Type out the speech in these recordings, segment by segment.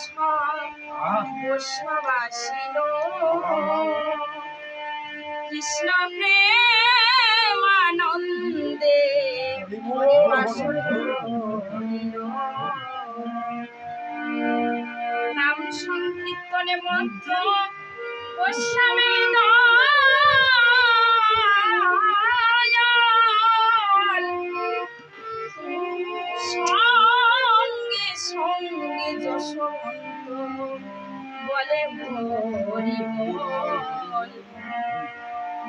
সব বৈষ্ণব কৃষ্ণ বাসর করিল। নাম সংকীর্তনে মন্ত্র গোস্বামী দয়াল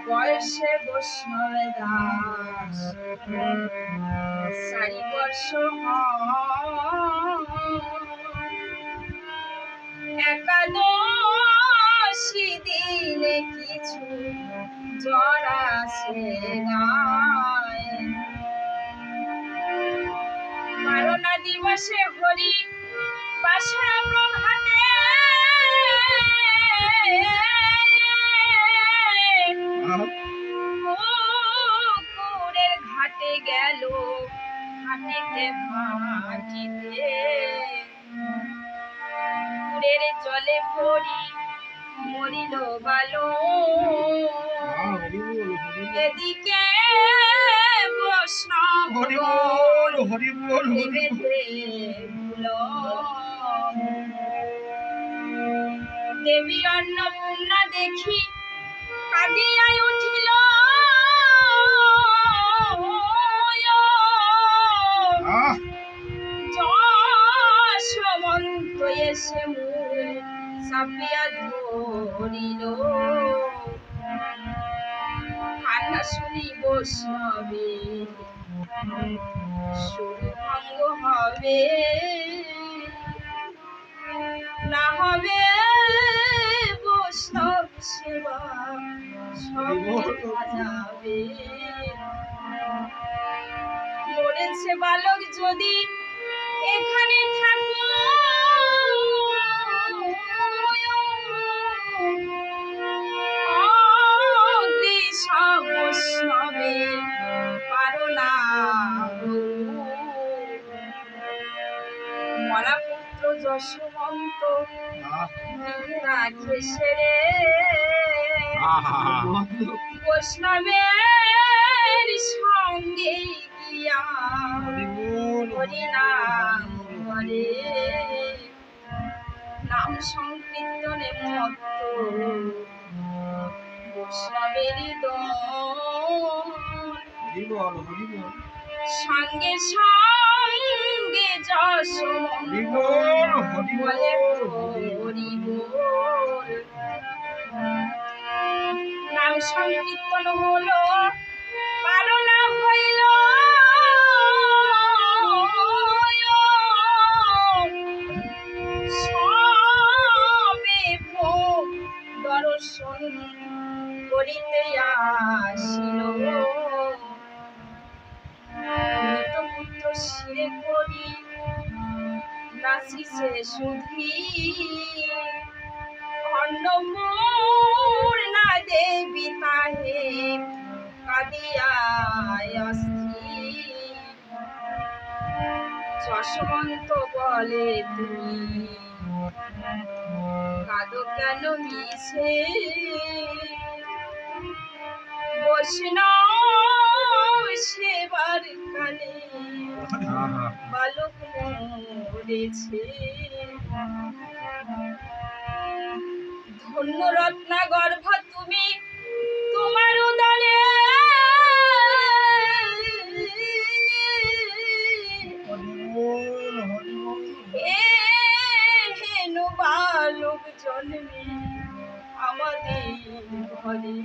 বয়সে বৈষ্ণব দাস চারি বর্ষ একাদশী দিনে কিছু জ্বর আসে নাই করোনা দিবসে হরি বাসা প্রভাতে হাটিতে হাটিতে পুকুরের জলে পড়ি মরিল বালো। এদিকে বৈষ্ণব দেবী অন্নপূর্ণা দেখি কাঁদিয়াই উঠিল এসে মুখ চাপিয়া ধরিল। কান্না শুনি হবে। না হবে বৈষ্ণব সেবা যাবে মরেছে বালক যদি এখানে থাকো। বৈষ্ণবে পারো না মরা পুত্র যশবন্ত আহ, রাখে বৈষ্ণবের সঙ্গে গিয়া হরি বল নাম করে। নাম সংকীর্তনে মত্ত সঙ্গে সঙ্গে যশ বল নাম সংকীর্তন হলো পালনা হইল। দর্শন করিতে আসিল মৃতপুত্র শিরে করি নাচিছে সুধী। অন্নপূর্ণা দেবী তাহে যশবন্ত বলে তুমি কাদো কেন মিশে বৈষ্ণব সেবার কানে বালক মরেছে। ধন্য রত্না গর্ভ তুমি তোমার জন্মে আমাদের ঘরে।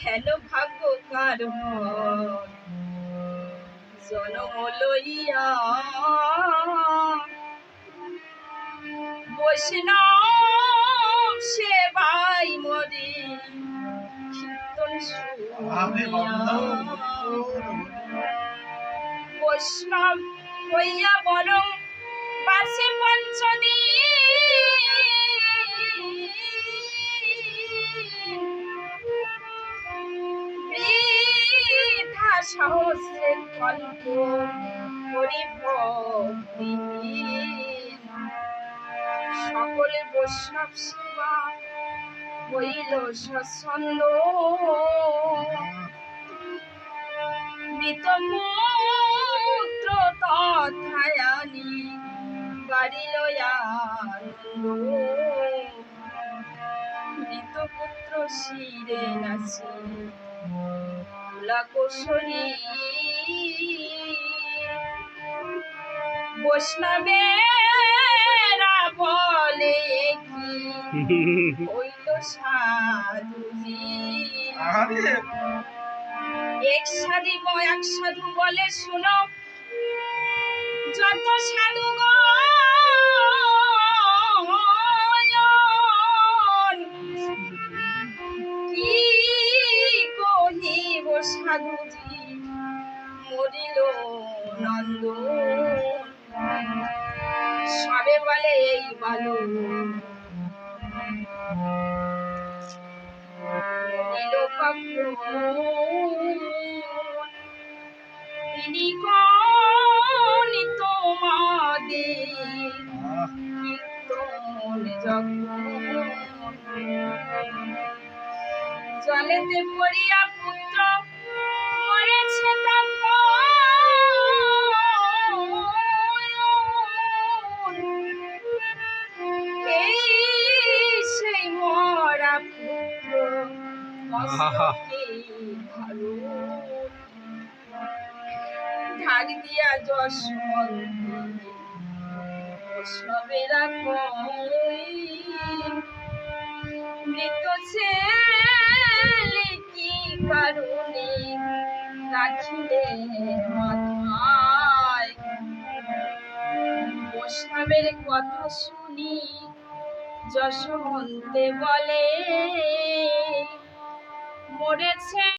হেন ভাগ্য কার জনম লইয়া বৈষ্ণব সেবাই মরে কীর্তন বৈষ্ণব হইয়া বরং পাশে পঞ্চদিন বৃথা সহস্রের কল্প হরি ভক্তি সকলে বৈষ্ণব সেবা হইল সৎসন্দ মৃতপুত্র তথায়ানি মৃতপুত্র শিরে নাচি। বৈষ্ণবেরা বলে কি? হইল সাধুজি এক সাধি এক সাধু বলে শুনো। যত সাধু কি মরিল নন্দ। সবে বলে এই বালু। তিনি কোন তোমাদের জলেতে পড়িয়া পুত্র ঢাক দিয়া বৈষ্ণবেরা কই মৃত ছেলে কি কারণে রাখিলে মাথায় বৈষ্ণবের কথা শুনি, যশবন্তে বলে মরেছে